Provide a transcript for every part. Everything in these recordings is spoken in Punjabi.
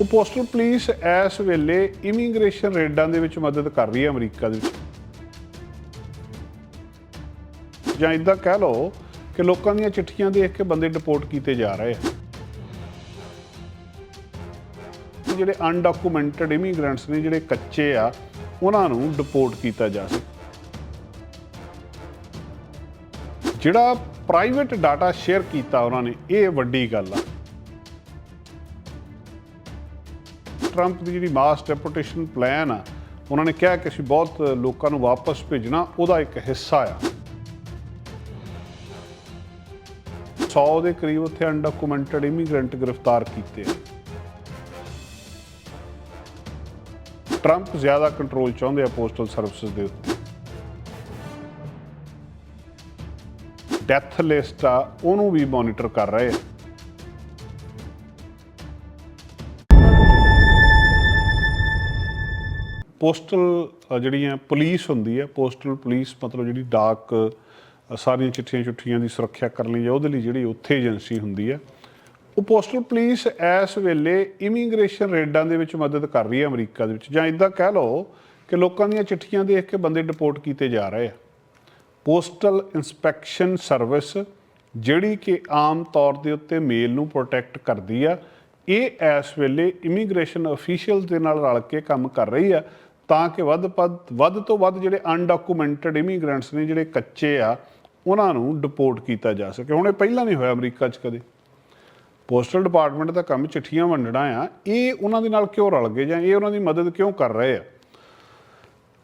ਉਹ ਪੋਸਟਲ ਪੁਲਿਸ ਇਸ ਵੇਲੇ ਇਮੀਗ੍ਰੇਸ਼ਨ ਰੇਡਾਂ ਦੇ ਵਿੱਚ ਮਦਦ ਕਰ ਰਹੀ ਹੈ ਅਮਰੀਕਾ ਦੇ ਵਿੱਚ। ਜਾਂ ਇਦਾਂ ਕਹਿ ਲਓ ਕਿ ਲੋਕਾਂ ਦੀਆਂ ਚਿੱਠੀਆਂ ਦੇਖ ਕੇ ਬੰਦੇ ਡਿਪੋਰਟ ਕੀਤੇ ਜਾ ਰਹੇ ਆ। ਜਿਹੜੇ ਅਨਡਾਕੂਮੈਂਟਡ ਇਮੀਗ੍ਰੈਂਟਸ ਨੇ, ਜਿਹੜੇ ਕੱਚੇ ਆ, ਉਹਨਾਂ ਨੂੰ ਡਿਪੋਰਟ ਕੀਤਾ ਜਾ ਸਕੇ। ਜਿਹੜਾ ਪ੍ਰਾਈਵੇਟ ਡਾਟਾ ਸ਼ੇਅਰ ਕੀਤਾ ਉਹਨਾਂ ਨੇ, ਇਹ ਵੱਡੀ ਗੱਲ ਆ। ਟਰੰਪ ਦੀ ਜਿਹੜੀ ਮਾਸ ਡੈਪੋਟੇਸ਼ਨ ਪਲਾਨ ਆ, ਉਹਨਾਂ ਨੇ ਕਿਹਾ ਕਿ ਅਸੀਂ ਬਹੁਤ ਲੋਕਾਂ ਨੂੰ ਵਾਪਸ ਭੇਜਣਾ, ਉਹਦਾ ਇੱਕ ਹਿੱਸਾ ਆ। 100 ਦੇ ਕਰੀਬ ਉੱਥੇ ਅਨਡਾਕੂਮੈਂਟਡ ਇਮੀਗ੍ਰੈਂਟ ਗ੍ਰਿਫਤਾਰ ਕੀਤੇ ਆ। ਟਰੰਪ ਜ਼ਿਆਦਾ ਕੰਟਰੋਲ ਚਾਹੁੰਦੇ ਆ ਪੋਸਟਲ ਸਰਵਿਸਿਜ਼ ਦੇ ਉੱਤੇ। ਡੈਥ ਲਿਸਟ ਆ, ਉਹਨੂੰ ਵੀ ਮੋਨੀਟਰ ਕਰ ਰਹੇ ਆ। ਪੋਸਟਲ ਜਿਹੜੀਆਂ ਪੁਲਿਸ ਹੁੰਦੀ ਹੈ ਪੋਸਟਲ ਪੁਲਿਸ ਮਤਲਬ ਜਿਹੜੀ ਡਾਕ ਸਾਰੀਆਂ ਚਿੱਠੀਆਂ ਚੁੱਠੀਆਂ ਦੀ ਸੁਰੱਖਿਆ ਕਰਨ ਲਈ ਜਾਂ ਉਹਦੇ ਲਈ ਜਿਹੜੀ ਉੱਥੇ ਏਜੰਸੀ ਹੁੰਦੀ ਹੈ, ਉਹ ਪੋਸਟਲ ਪੁਲਿਸ ਇਸ ਵੇਲੇ ਇਮੀਗ੍ਰੇਸ਼ਨ ਰੇਡਾਂ ਦੇ ਵਿੱਚ ਮਦਦ ਕਰ ਰਹੀ ਹੈ ਅਮਰੀਕਾ ਦੇ ਵਿੱਚ। ਜਾਂ ਇਦਾਂ ਕਹਿ ਲਓ ਕਿ ਲੋਕਾਂ ਦੀਆਂ ਚਿੱਠੀਆਂ ਦੇਖ ਕੇ ਬੰਦੇ ਡਿਪੋਰਟ ਕੀਤੇ ਜਾ ਰਹੇ ਆ। ਪੋਸਟਲ ਇਨਸਪੈਕਸ਼ਨ ਸਰਵਿਸ ਜਿਹੜੀ ਕਿ ਆਮ ਤੌਰ ਦੇ ਉੱਤੇ ਮੇਲ ਨੂੰ ਪ੍ਰੋਟੈਕਟ ਕਰਦੀ ਆ, ਇਹ ਇਸ ਵੇਲੇ ਇਮੀਗ੍ਰੇਸ਼ਨ ਅਫੀਸ਼ੀਅਲਸ ਦੇ ਨਾਲ ਰਲ ਕੇ ਕੰਮ ਕਰ ਰਹੀ ਆ। ਤਾਂ ਕਿ ਵੱਧ ਵੱਧ ਵੱਧ ਤੋਂ ਵੱਧ ਜਿਹੜੇ ਅਨਡਾਕੂਮੈਂਟਡ ਇਮੀਗ੍ਰੈਂਟਸ ਨੇ, ਜਿਹੜੇ ਕੱਚੇ ਆ, ਉਹਨਾਂ ਨੂੰ ਡਿਪੋਰਟ ਕੀਤਾ ਜਾ ਸਕੇ। ਹੁਣ ਇਹ ਪਹਿਲਾਂ ਨਹੀਂ ਹੋਇਆ ਅਮਰੀਕਾ 'ਚ ਕਦੇ। ਪੋਸਟਲ ਡਿਪਾਰਟਮੈਂਟ ਦਾ ਕੰਮ ਚਿੱਠੀਆਂ ਵੰਡਣਾ ਆ, ਇਹ ਉਹਨਾਂ ਦੇ ਨਾਲ ਕਿਉਂ ਰਲ ਗਏ ਜਾਂ ਇਹ ਉਹਨਾਂ ਦੀ ਮਦਦ ਕਿਉਂ ਕਰ ਰਹੇ ਆ?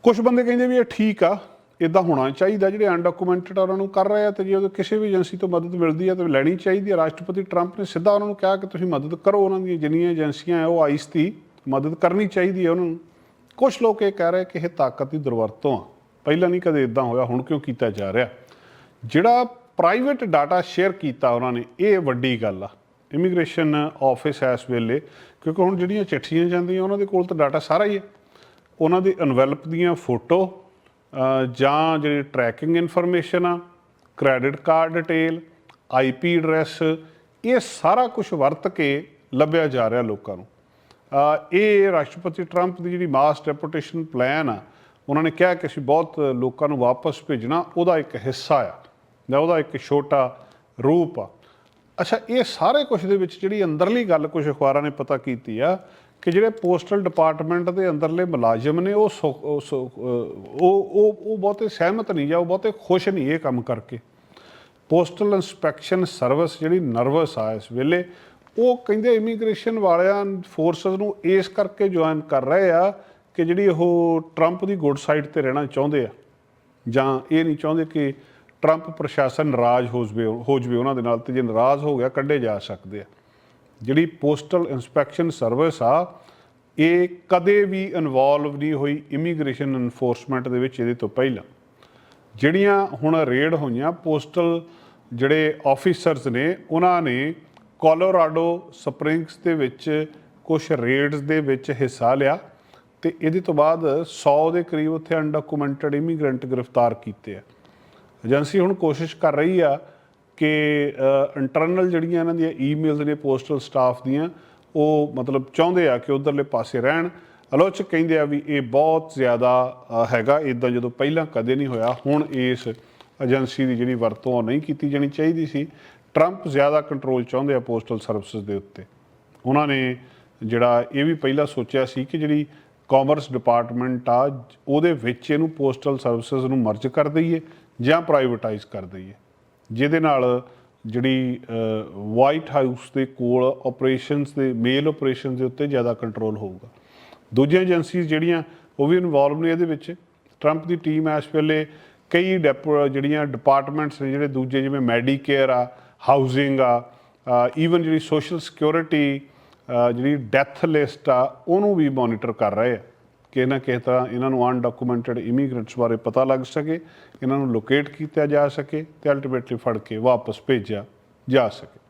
ਕੁਝ ਬੰਦੇ ਕਹਿੰਦੇ ਵੀ ਇਹ ਠੀਕ ਆ ਇਦਾਂ ਹੋਣਾ ਚਾਹੀਦਾ, ਜਿਹੜੇ ਅਨਡਾਕੂਮੈਂਟਡ ਉਹਨਾਂ ਨੂੰ ਕਰ ਰਹੇ ਆ, ਤੇ ਜੇ ਉਹ ਕਿਸੇ ਵੀ ਏਜੰਸੀ ਤੋਂ ਮਦਦ ਮਿਲਦੀ ਆ, ਤਾਂ ਲੈਣੀ ਚਾਹੀਦੀ ਆ। ਰਾਸ਼ਟਰਪਤੀ ਟਰੰਪ ਨੇ ਸਿੱਧਾ ਉਹਨਾਂ ਨੂੰ ਕਿਹਾ ਕਿ ਤੁਸੀਂ ਮਦਦ ਕਰੋ ਉਹਨਾਂ ਦੀਆਂ ਜਿੰਨੀਆਂ ਏਜੰਸੀਆਂ ਆ, ਉਹ ਆਈਸ ਦੀ ਮਦਦ ਕਰਨੀ ਚਾਹੀਦੀ ਹੈ ਉਹਨਾਂ ਨੂੰ। ਕੁਝ ਲੋਕ ਇਹ ਕਹਿ ਰਹੇ ਕਿ ਇਹ ਤਾਕਤ ਦੀ ਦੁਰਵਰਤੋਂ ਆ। ਪਹਿਲਾਂ ਨਹੀਂ ਕਦੇ ਇਦਾਂ ਹੋਇਆ, ਹੁਣ ਕਿਉਂ ਕੀਤਾ ਜਾ ਰਿਹਾ? ਜਿਹੜਾ ਪ੍ਰਾਈਵੇਟ ਡਾਟਾ ਸ਼ੇਅਰ ਕੀਤਾ ਉਹਨਾਂ ਨੇ, ਇਹ ਵੱਡੀ ਗੱਲ ਆ। ਇਮੀਗ੍ਰੇਸ਼ਨ ਆਫਿਸ ਇਸ ਵੇਲੇ, ਕਿਉਂਕਿ ਹੁਣ ਜਿਹੜੀਆਂ ਚਿੱਠੀਆਂ ਜਾਂਦੀਆਂ, ਉਹਨਾਂ ਦੇ ਕੋਲ ਤਾਂ ਡਾਟਾ ਸਾਰਾ ਹੀ ਹੈ ਉਹਨਾਂ ਦੀ ਐਨਵੈਲਪ ਦੀਆਂ ਫੋਟੋ ਜਾਂ ਜਿਹੜੀ ਟਰੈਕਿੰਗ ਇਨਫੋਰਮੇਸ਼ਨ ਆ credit card detail IP address ਇਹ ਸਾਰਾ ਕੁਝ ਵਰਤ ਕੇ ਲੱਭਿਆ ਜਾ ਰਿਹਾ ਲੋਕਾਂ ਨੂੰ। ਇਹ ਰਾਸ਼ਟਰਪਤੀ ਟਰੰਪ ਦੀ ਜਿਹੜੀ ਮਾਸ ਡੈਪੋਟੇਸ਼ਨ ਪਲਾਨ ਆ, ਉਹਨਾਂ ਨੇ ਕਿਹਾ ਕਿ ਅਸੀਂ ਬਹੁਤ ਲੋਕਾਂ ਨੂੰ ਵਾਪਸ ਭੇਜਣਾ, ਉਹਦਾ ਇੱਕ ਹਿੱਸਾ ਆ, ਜਾਂ ਉਹਦਾ ਇੱਕ ਛੋਟਾ ਰੂਪ ਆ। ਅੱਛਾ, ਇਹ ਸਾਰੇ ਕੁਝ ਦੇ ਵਿੱਚ ਜਿਹੜੀ ਅੰਦਰਲੀ ਗੱਲ ਕੁਝ ਅਖਬਾਰਾਂ ਨੇ ਪਤਾ ਕੀਤੀ ਆ, ਕਿ ਜਿਹੜੇ ਪੋਸਟਲ ਡਿਪਾਰਟਮੈਂਟ ਦੇ ਅੰਦਰਲੇ ਮੁਲਾਜ਼ਮ ਨੇ, ਉਹ ਸੁ- ਉਹ ਉਹ ਉਹ ਉਹ ਬਹੁਤੇ ਸਹਿਮਤ ਨਹੀਂ ਜਾਂ ਉਹ ਬਹੁਤੇ ਖੁਸ਼ ਨਹੀਂ ਇਹ ਕੰਮ ਕਰਕੇ। ਪੋਸਟਲ ਇਨਸਪੈਕਸ਼ਨ ਸਰਵਿਸ ਜਿਹੜੀ ਨਰਵਸ ਆ ਇਸ ਵੇਲੇ ਉਹ ਕਹਿੰਦੇ ਇਮੀਗ੍ਰੇਸ਼ਨ ਵਾਲਿਆਂ ਫੋਰਸਸ ਨੂੰ ਇਸ ਕਰਕੇ ਜੁਆਇਨ ਕਰ ਰਹੇ ਆ ਕਿ ਜਿਹੜੀ ਉਹ ਟਰੰਪ ਦੀ ਗੁੱਡ ਸਾਈਡ ਤੇ ਰਹਿਣਾ ਚਾਹੁੰਦੇ ਆ। ਜਾਂ ਇਹ ਨਹੀਂ ਚਾਹੁੰਦੇ ਕਿ ਟਰੰਪ ਪ੍ਰਸ਼ਾਸਨ ਨਾਰਾਜ਼ ਹੋ ਜਵੇ ਹੋ ਜਵੇ ਉਹਨਾਂ ਦੇ ਨਾਲ ਤੇ ਜੇ ਨਾਰਾਜ਼ ਹੋ ਗਿਆ ਕੱਢੇ ਜਾ ਸਕਦੇ ਆ। ਜਿਹੜੀ ਪੋਸਟਲ ਇਨਸਪੈਕਸ਼ਨ ਸਰਵਿਸ ਆ, ਇਹ ਕਦੇ ਵੀ ਇਨਵੋਲਵ ਨਹੀਂ ਹੋਈ ਇਮੀਗ੍ਰੇਸ਼ਨ ਇਨਫੋਰਸਮੈਂਟ ਦੇ ਵਿੱਚ ਇਹਦੇ ਤੋਂ ਪਹਿਲਾਂ। ਜਿਹੜੀਆਂ ਹੁਣ ਰੇਡ ਹੋਈਆਂ ਪੋਸਟਲ ਜਿਹੜੇ ਆਫੀਸਰਸ ਨੇ, ਉਹਨਾਂ ਨੇ ਕੋਲੋਰਾਡੋ ਸਪ੍ਰਿੰਗਸ ਦੇ ਵਿੱਚ ਕੁਝ ਰੇਡਸ ਦੇ ਵਿੱਚ ਹਿੱਸਾ ਲਿਆ ਤੇ ਇਹਦੇ ਤੋਂ ਬਾਅਦ 100 ਦੇ ਕਰੀਬ ਉੱਥੇ ਅਨਡਾਕੂਮੈਂਟਡ ਇਮੀਗ੍ਰੈਂਟ ਗ੍ਰਿਫਤਾਰ ਕੀਤੇ ਆ। ਏਜੰਸੀ ਹੁਣ ਕੋਸ਼ਿਸ਼ ਕਰ ਰਹੀ ਆ ਕਿ ਇੰਟਰਨਲ ਜਿਹੜੀਆਂ ਇਹਨਾਂ ਦੀਆਂ ਈਮੇਲਸ ਨੇ ਪੋਸਟਲ ਸਟਾਫ ਦੀਆਂ, ਉਹ ਮਤਲਬ ਚਾਹੁੰਦੇ ਆ ਕਿ ਉਧਰਲੇ ਪਾਸੇ ਰਹਿਣ। ਆਲੋਚਕ ਕਹਿੰਦੇ ਆ ਵੀ ਇਹ ਬਹੁਤ ਜ਼ਿਆਦਾ ਹੈਗਾ। ਇਦਾਂ ਜਦੋਂ ਪਹਿਲਾਂ ਕਦੇ ਨਹੀਂ ਹੋਇਆ, ਹੁਣ ਇਸ ਏਜੰਸੀ ਦੀ ਜਿਹੜੀ ਵਰਤੋਂ ਉਹ ਨਹੀਂ ਕੀਤੀ ਜਾਣੀ ਚਾਹੀਦੀ ਸੀ। ਟਰੰਪ ਜ਼ਿਆਦਾ ਕੰਟਰੋਲ ਚਾਹੁੰਦੇ ਆ ਪੋਸਟਲ ਸਰਵਿਸਿਜ਼ ਦੇ ਉੱਤੇ। ਉਹਨਾਂ ਨੇ ਜਿਹੜਾ ਇਹ ਵੀ ਪਹਿਲਾਂ ਸੋਚਿਆ ਸੀ ਕਿ ਜਿਹੜੀ ਕਾਮਰਸ ਡਿਪਾਰਟਮੈਂਟ ਆ, ਉਹਦੇ ਵਿੱਚ ਇਹਨੂੰ ਪੋਸਟਲ ਸਰਵਿਸਿਜ਼ ਨੂੰ ਮਰਜ ਕਰ ਦਈਏ ਜਾਂ ਪ੍ਰਾਈਵੇਟਾਈਜ਼ ਕਰ ਦਈਏ। ਜਿਹਦੇ ਨਾਲ ਜਿਹੜੀ ਵਾਈਟ ਹਾਊਸ ਦੇ ਕੋਲ ਆਪਰੇਸ਼ਨਸ ਦੇ ਮੇਲ ਆਪਰੇਸ਼ਨਸ ਦੇ ਉੱਤੇ ਜ਼ਿਆਦਾ ਕੰਟਰੋਲ ਹੋਊਗਾ। ਦੂਜੀਆਂ ਏਜੰਸੀਜ਼ ਜਿਹੜੀਆਂ, ਉਹ ਵੀ ਇਨਵੋਲਵ ਨੇ ਇਹਦੇ ਵਿੱਚ। ਟਰੰਪ ਦੀ ਟੀਮ ਇਸ ਵੇਲੇ ਕਈ ਡੈਪੋ ਜਿਹੜੀਆਂ ਡਿਪਾਰਟਮੈਂਟਸ ਨੇ, ਜਿਹੜੇ ਦੂਜੇ ਜਿਵੇਂ ਮੈਡੀਕੇਅਰ ਆ ਹਾਊਸਿੰਗ ਆ ਈਵਨ ਜਿਹੜੀ ਸੋਸ਼ਲ ਸਿਕਿਉਰਿਟੀ ਜਿਹੜੀ ਡੈਥ ਲਿਸਟ ਆ, ਉਹਨੂੰ ਵੀ ਮੋਨੀਟਰ ਕਰ ਰਹੇ ਆ। ਕਿ ਨਾ ਕਿਸੇ ਤਰ੍ਹਾਂ ਇਹਨਾਂ ਨੂੰ ਅਨਡਾਕੂਮੈਂਟਡ ਇਮੀਗ੍ਰੈਂਟਸ ਬਾਰੇ ਪਤਾ ਲੱਗ ਸਕੇ, ਇਹਨਾਂ ਨੂੰ ਲੋਕੇਟ ਕੀਤਾ ਜਾ ਸਕੇ ਤੇ ਅਲਟੀਮੇਟਲੀ ਫੜ ਕੇ ਵਾਪਸ ਭੇਜਿਆ ਜਾ ਸਕੇ।